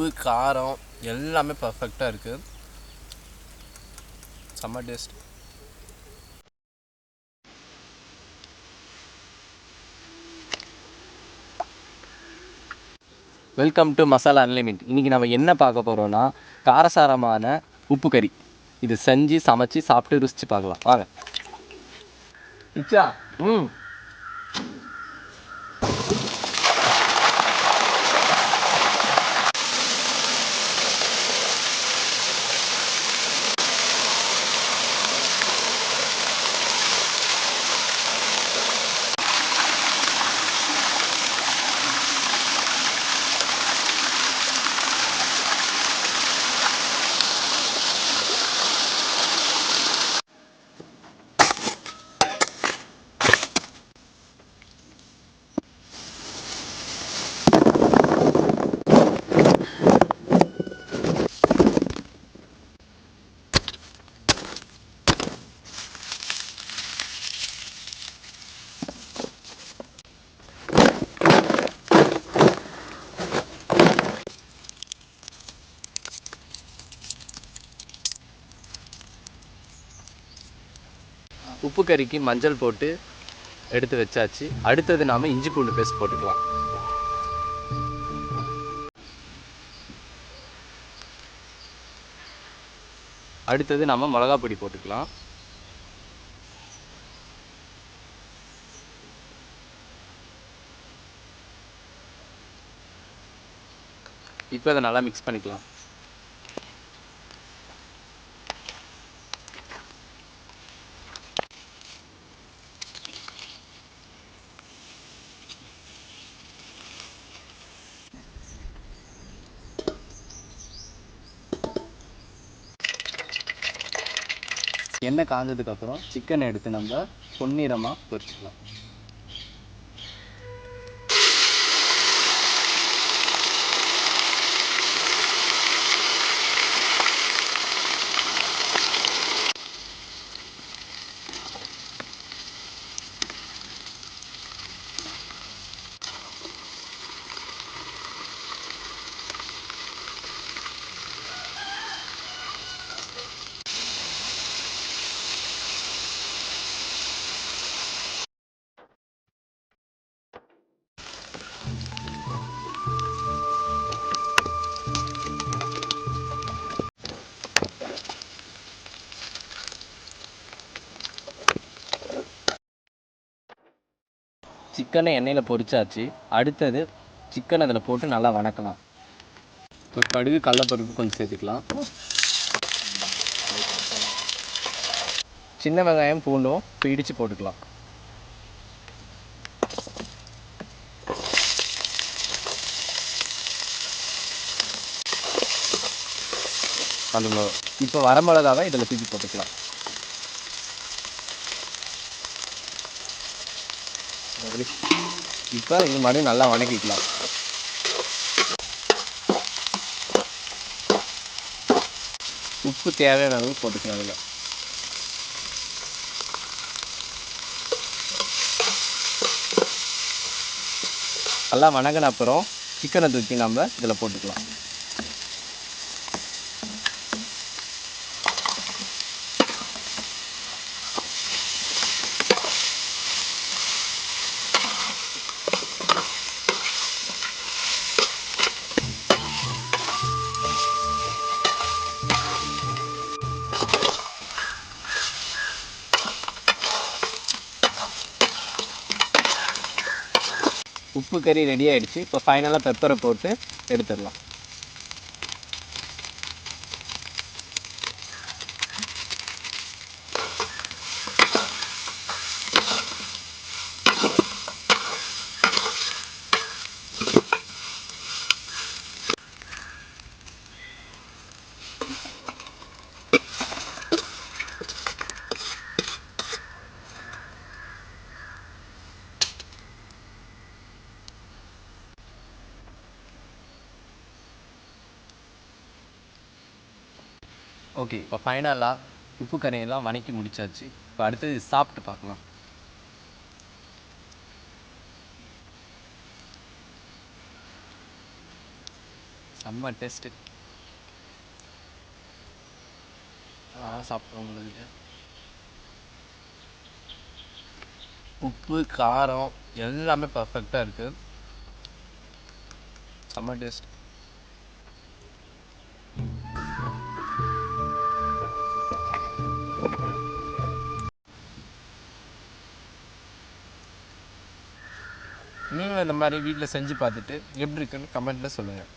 உப்பு காரம் எல்லாமே பர்ஃபெக்டாக இருக்குது செம்ம taste welcome to masala unlimited இன்றைக்கி நம்ம என்ன பார்க்க போகிறோம்னா காரசாரமான உப்பு கறி. இது செஞ்சு சமைச்சு சாப்பிட்டு ருசிச்சு பார்க்கலாம். வாங்க. இச்சா? ம். உப்பு கறிக்கு மஞ்சள் போட்டு எடுத்து வச்சாச்சு. அடுத்தது நாம் இஞ்சி பூண்டு பேஸ்ட் போட்டுக்கலாம். அடுத்தது நம்ம மிளகா பொடி போட்டுக்கலாம். இப்போ அதை நல்லா மிக்ஸ் பண்ணிக்கலாம். எண்ணெய் காஞ்சதுக்கப்புறம் சிக்கனை எடுத்து நம்ம பொன்னிறமாக பொரிச்சுக்கலாம். சிக்கனை எண்ணெயில் பொரிச்சாச்சு. அடுத்தது சிக்கன் அதில் போட்டு நல்லா வணக்கலாம். இப்போ கடுகு கடலப்பருப்பு கொஞ்சம் சேர்த்துக்கலாம். சின்ன வெங்காயம் பூண்டும் இப்போ இடித்து போட்டுக்கலாம் அந்த இப்போ வரமிளகாவை இதில் தூக்கி போட்டுக்கலாம். இப்போ இது மாதிரி நல்லா வணக்கிக்கலாம். உப்பு தேவையான அளவு போட்டுக்கலாம் அதில். நல்லா வணங்கின அப்புறம் சிக்கனை தூக்கி நம்ம இதில் போட்டுக்கலாம். உப்பு கறி ரெடி ஆயிடுச்சு. இப்போ ஃபைனலாக பெப்பரை போட்டு எடுத்துடலாம். ஓகே இப்போ ஃபைனலாக உப்பு கரையெல்லாம் வணக்கி முடிச்சாச்சு. இப்போ அடுத்தது சாப்பிட்டு பார்க்கலாம். செம்ம டேஸ்ட்டு சாப்பிட்றோம் உங்களுக்கு உப்பு காரம் எல்லாமே பர்ஃபெக்டாக இருக்குது செம்ம டேஸ்ட் நீங்களும் இந்த மாதிரி வீட்டில் செஞ்சு பார்த்துட்டு எப்படி இருக்குன்னு கமெண்ட்டில் சொல்லுங்கள்